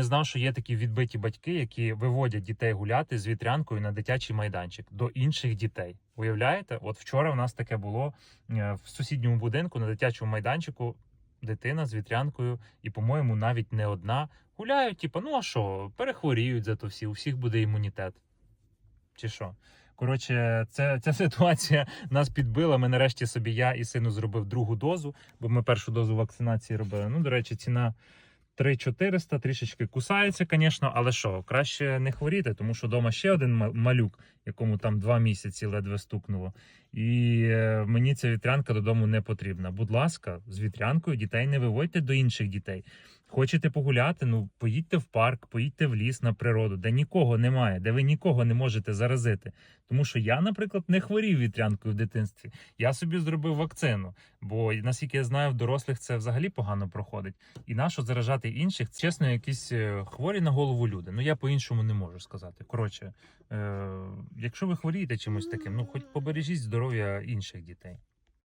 не знав, що є такі відбиті батьки, які виводять дітей гуляти з вітрянкою на дитячий майданчик до інших дітей. Уявляєте? От вчора в нас таке було е, в сусідньому будинку на дитячому майданчику. Дитина з вітрянкою, і, по-моєму, навіть не одна. Гуляють, типу, ну а що, перехворіють зато всі, у всіх буде імунітет. Чи що? Коротше, це, ця ситуація нас підбила. Ми нарешті собі я і сину зробив другу дозу, бо ми першу дозу вакцинації робили. Ну, до речі, ціна 3400, трішечки кусається, звісно, але що, краще не хворіти, тому що вдома ще один ма- малюк, якому там два місяці ледве стукнуло. І е, мені ця вітрянка додому не потрібна. Будь ласка, з вітрянкою дітей не виводьте до інших дітей. Хочете погуляти? Ну поїдьте в парк, поїдьте в ліс на природу, де нікого немає, де ви нікого не можете заразити. Тому що я, наприклад, не хворів вітрянкою в дитинстві. Я собі зробив вакцину, бо наскільки я знаю, в дорослих це взагалі погано проходить. І нащо заражати інших? Чесно, якісь е, хворі на голову люди. Ну я по-іншому не можу сказати. Коротше, е, якщо ви хворієте чимось таким, ну хоч побережіть здоров'я інших дітей.